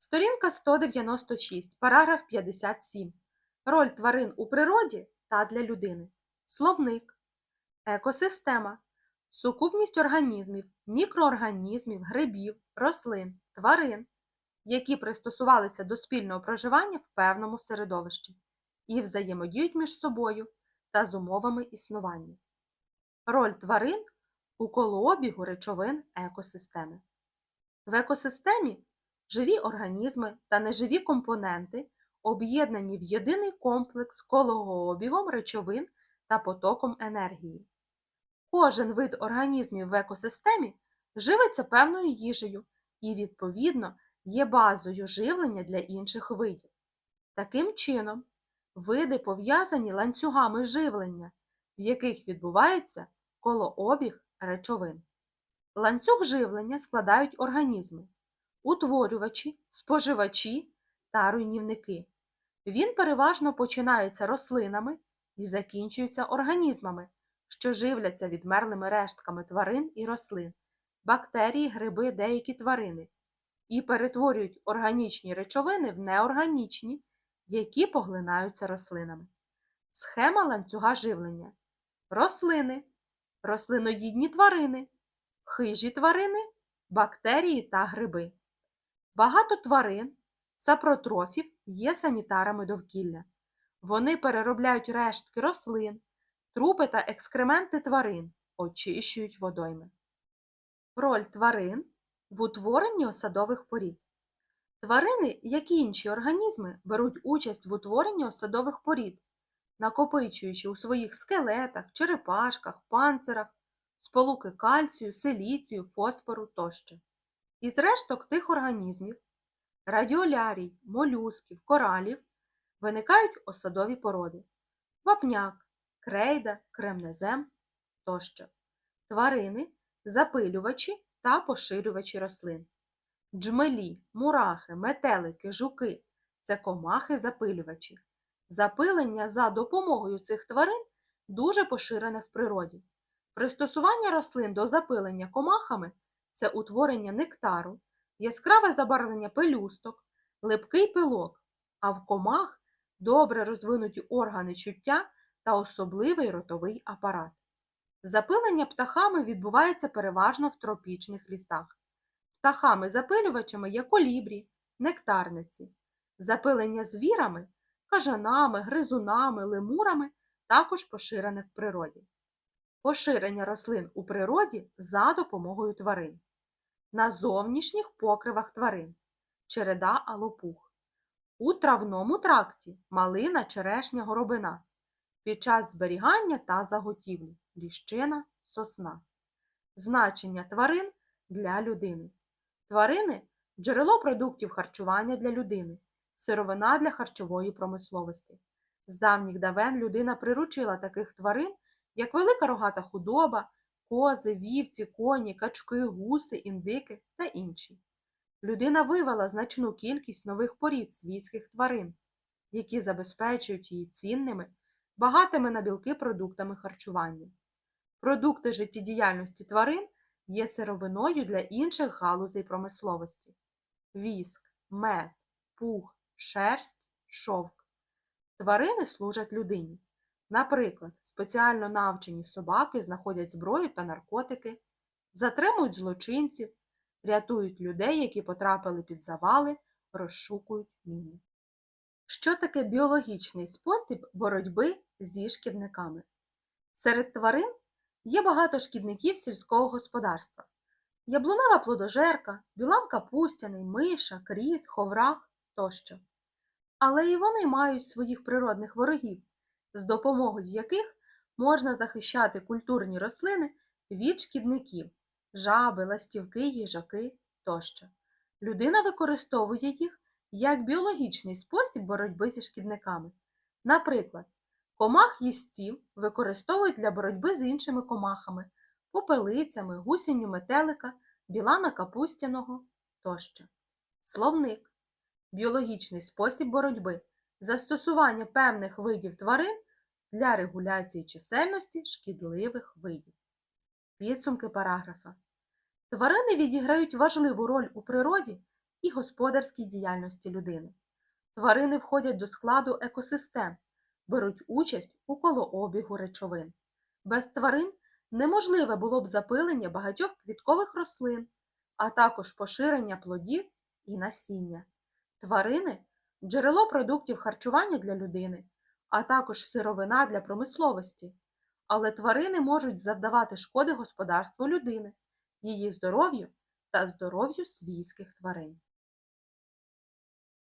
Сторінка 196, параграф 57. Роль тварин у природі та для людини. Словник. Екосистема. Сукупність організмів, мікроорганізмів, грибів, рослин, тварин, які пристосувалися до спільного проживання в певному середовищі і взаємодіють між собою та з умовами існування. Роль тварин у колообігу речовин екосистеми. В екосистемі живі організми та неживі компоненти об'єднані в єдиний комплекс кологообігом речовин та потоком енергії. Кожен вид організмів в екосистемі живиться певною їжею і, відповідно, є базою живлення для інших видів. Таким чином, види пов'язані ланцюгами живлення, в яких відбувається колообіг речовин. Ланцюг живлення складають організми утворювачі, споживачі та руйнівники. Він переважно починається рослинами і закінчується організмами, що живляться відмерлими рештками тварин і рослин, бактерії, гриби, деякі тварини, і перетворюють органічні речовини в неорганічні, які поглинаються рослинами. Схема ланцюга живлення. Рослини, рослиноїдні тварини, хижі тварини, бактерії та гриби. Багато тварин, сапротрофів є санітарами довкілля. Вони переробляють рештки рослин, трупи та екскременти тварин, очищують водойми. Роль тварин в утворенні осадових порід. Тварини, як і інші організми, беруть участь в утворенні осадових порід, накопичуючи у своїх скелетах, черепашках, панцирах, сполуки кальцію, силіцію, фосфору тощо. Із решток тих організмів радіолярій, молюсків, коралів виникають осадові породи вапняк, крейда, кремнезем тощо. Тварини, запилювачі та поширювачі рослин. Джмелі, мурахи, метелики, жуки це комахи-запилювачі. Запилення за допомогою цих тварин дуже поширене в природі. Пристосування рослин до запилення комахами це утворення нектару, яскраве забарвлення пелюсток, липкий пилок, а в комах добре розвинуті органи чуття та особливий ротовий апарат. Запилення птахами відбувається переважно в тропічних лісах. Птахами-запилювачами є колібрі, нектарниці. Запилення звірами, кажанами, гризунами, лемурами також поширене в природі. Поширення рослин у природі за допомогою тварин. На зовнішніх покривах тварин череда алопух. У травному тракті малина, черешня, горобина. Під час зберігання та заготівлі ліщина, сосна. Значення тварин для людини. Тварини джерело продуктів харчування для людини, сировина для харчової промисловості. З давніх давен людина приручила таких тварин, як велика рогата худоба, кози, вівці, коні, качки, гуси, індики та інші. Людина вивела значну кількість нових порід свійських тварин, які забезпечують її цінними, багатими на білки продуктами харчування. Продукти життєдіяльності тварин є сировиною для інших галузей промисловості віск, мед, пух, шерсть, шовк. Тварини служать людині. Наприклад, спеціально навчені собаки знаходять зброю та наркотики, затримують злочинців, рятують людей, які потрапили під завали, розшукують міни. Що таке біологічний спосіб боротьби зі шкідниками? Серед тварин є багато шкідників сільського господарства. Яблунева плодожерка, білан капустяний, миша, кріт, ховрах тощо. Але і вони мають своїх природних ворогів, з допомогою яких можна захищати культурні рослини від шкідників жаби, ластівки, їжаки тощо. Людина використовує їх як біологічний спосіб боротьби зі шкідниками. Наприклад, комах їстів використовують для боротьби з іншими комахами, попелицями, гусінню метелика, білана капустяного тощо. Словник біологічний спосіб боротьби, застосування певних видів тварин для регуляції чисельності шкідливих видів. Підсумки параграфа. Тварини відіграють важливу роль у природі і господарській діяльності людини. Тварини входять до складу екосистем, беруть участь у колообігу речовин. Без тварин неможливе було б запилення багатьох квіткових рослин, а також поширення плодів і насіння. Тварини джерело продуктів харчування для людини, а також сировина для промисловості. Але тварини можуть завдавати шкоди господарству людини, її здоров'ю та здоров'ю свійських тварин.